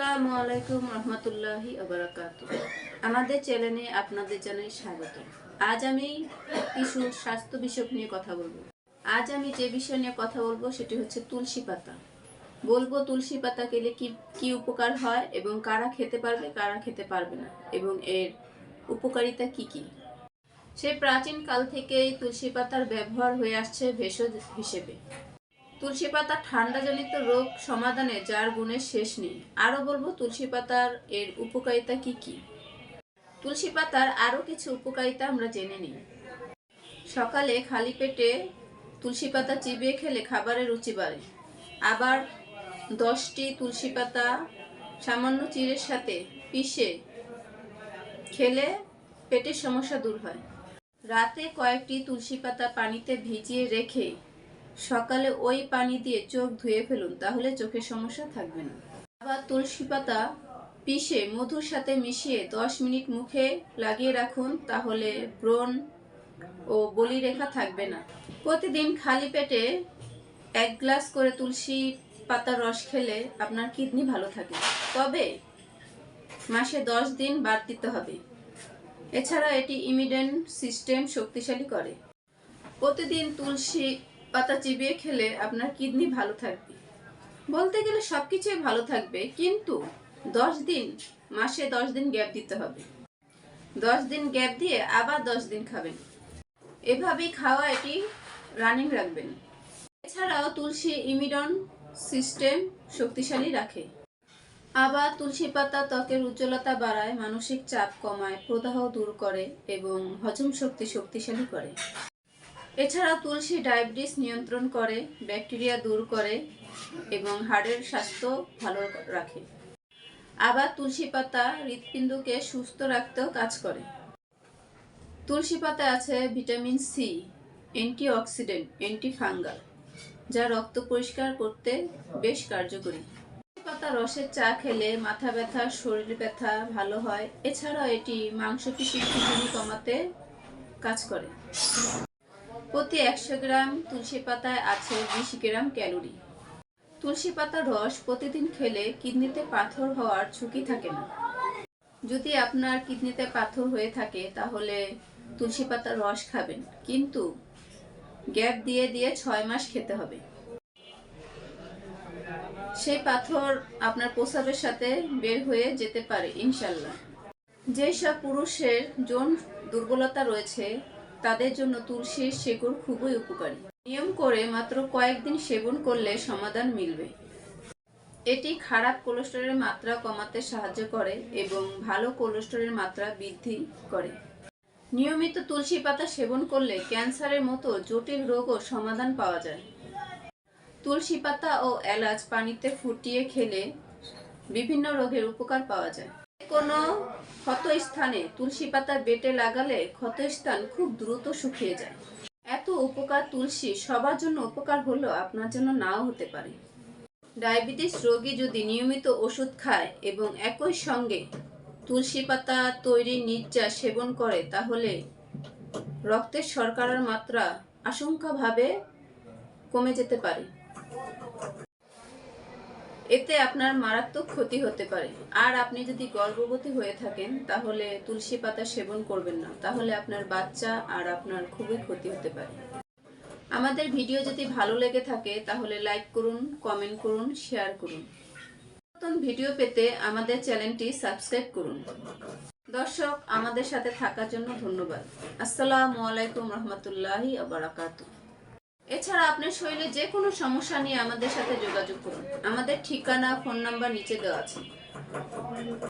আসসালামু আলাইকুম রহমতুল্লাহি আবরাকাত। আমাদের চ্যানেলে আপনাদের জানাই স্বাগত। আজ আমি কিছু স্বাস্থ্য বিষয় নিয়ে কথা বলব। আজ আমি যে বিষয় নিয়ে কথা বলব সেটি হচ্ছে তুলসী পাতা। বলব তুলসী পাতা খেলে কি কি উপকার হয় এবং কারা খেতে পারবে, কারা খেতে পারবে না এবং এর উপকারিতা কি কি? সেই প্রাচীন কাল থেকেই তুলসী পাতার ব্যবহার হয়ে আসছে ভেষজ হিসেবে। তুলসী পাতা ঠান্ডাজনিত রোগ সমাধানে যার গুণের শেষ নেই। আরও বলব, তুলসী পাতার এর উপকারিতা কি কি? তুলসী পাতার আরও কিছু উপকারিতা আমরা জেনে নিই। সকালে খালি পেটে তুলসী পাতা চিবিয়ে খেলে খাবারের রুচি বাড়ে। আবার দশটি তুলসী পাতা সামান্য চিড়ের সাথে পিষে খেলে পেটের সমস্যা দূর হয়। রাতে কয়েকটি তুলসী পাতা পানিতে ভিজিয়ে রেখে সকালে ওই পানি দিয়ে চোখ ধুয়ে ফেলুন, তাহলে চোখের সমস্যা থাকবে না। আবার তুলসী পাতা পিষে মধুর সাথে মিশিয়ে দশ মিনিট মুখে লাগিয়ে রাখুন, তাহলে ব্রণ ও বলিরেখা থাকবে না। প্রতিদিন খালি পেটে এক গ্লাস করে তুলসী পাতার রস খেলে আপনার কিডনি ভালো থাকে। তবে মাসে দশ দিন বাদ দিতে হবে। এছাড়া এটি ইমিউন সিস্টেম শক্তিশালী করে। প্রতিদিন তুলসী পাতা চিবিয়ে খেলে আপনার কিডনি ভালো থাকবে। বলতে গেলে সব কিছুই ভালো থাকবে, কিন্তু দশ দিন, মাসে দশ দিন গ্যাপ দিতে হবে। দশ দিন গ্যাপ দিয়ে আবার দশ দিন খাবেন। এভাবেই খাওয়া এটি রানিং রাখবেন। এছাড়াও তুলসী ইমিডন সিস্টেম শক্তিশালী রাখে। আবার তুলসী পাতা ত্বকের উজ্জ্বলতা বাড়ায়, মানসিক চাপ কমায়, প্রদাহ দূর করে এবং হজম শক্তি শক্তিশালী করে। এছাড়া তুলসী ডায়াবেটিস নিয়ন্ত্রণ করে, ব্যাকটেরিয়া দূর করে এবং হাড়ের স্বাস্থ্য ভালো রাখে। আবার তুলসী পাতা হৃৎপিণ্ডকে সুস্থ রাখতেও কাজ করে। তুলসী পাতা আছে ভিটামিন সি অ্যান্টিঅক্সিডেন্ট, অ্যান্টিফাঙ্গাল, যা রক্ত পরিষ্কার করতে বেশ কার্যকরী। তুলসী পাতা রসের চা খেলে মাথা ব্যথা, শরীর ব্যথা ভালো হয়। এছাড়াও এটি মাংসপেশির খিচুড়ি কমাতে কাজ করে। প্রতি একশো গ্রাম তুলসী পাতায় আছে বিশ গ্রাম ক্যালোরি। তুলসী পাতার রস প্রতিদিন খেলে কিডনিতে পাথর হওয়ার ঝুঁকি থাকে না। যদি আপনার কিডনিতে পাথর হয়ে থাকে, তাহলে তুলসী পাতার রস খাবেন। কিন্তু গ্যাপ দিয়ে দিয়ে ছয় মাস খেতে হবে। সেই পাথর আপনার প্রসাবের সাথে বের হয়ে যেতে পারে, ইনশাল্লাহ। যেসব পুরুষের যৌন দুর্বলতা রয়েছে তাদের জন্য তুলসীর শেকড় খুবই উপকারী। নিয়ম করে মাত্র কয়েকদিন সেবন করলে সমাধান মিলবে। এটি খারাপ কোলেস্টেরলের মাত্রা কমাতে সাহায্য করে এবং ভালো কোলেস্টেরলের মাত্রা বৃদ্ধি করে। নিয়মিত তুলসী পাতা সেবন করলে ক্যান্সারের মতো জটিল রোগও সমাধান পাওয়া যায়। তুলসী পাতা ও এলাচ পানিতে ফুটিয়ে খেলে বিভিন্ন রোগের উপকার পাওয়া যায়। কোনো ক্ষত স্থানে তুলসী পাতা বেটে লাগালে ক্ষত স্থান খুব দ্রুত শুকিয়ে যায়। এত উপকার তুলসী সবার জন্য উপকার হলেও আপনার জন্য নাও হতে পারে। ডায়াবেটিস রোগী যদি নিয়মিত ওষুধ খায় এবং একই সঙ্গে তুলসী পাতা তৈরি নির্যাস সেবন করে, তাহলে রক্তের শর্করার মাত্রা আশঙ্কাভাবে কমে যেতে পারে। এতে আপনার মারাত্মক ক্ষতি হতে পারে। আর আপনি যদি গর্ভবতী হয়ে থাকেন, তাহলে তুলসী পাতা সেবন করবেন না। তাহলে আপনার বাচ্চা আর আপনার খুবই ক্ষতি হতে পারে। আমাদের ভিডিও যদি ভালো লেগে থাকে, তাহলে লাইক করুন, কমেন্ট করুন, শেয়ার করুন। নতুন ভিডিও পেতে আমাদের চ্যানেলটি সাবস্ক্রাইব করুন। দর্শক, আমাদের সাথে থাকার জন্য ধন্যবাদ। আসসালামু আলাইকুম রহমতুল্লাহি আবরাকাতুহ। এছাড়া আপনার শরীরে যে কোনো সমস্যা নিয়ে আমাদের সাথে যোগাযোগ করুন। আমাদের ঠিকানা, ফোন নাম্বার নিচে দেওয়া আছে।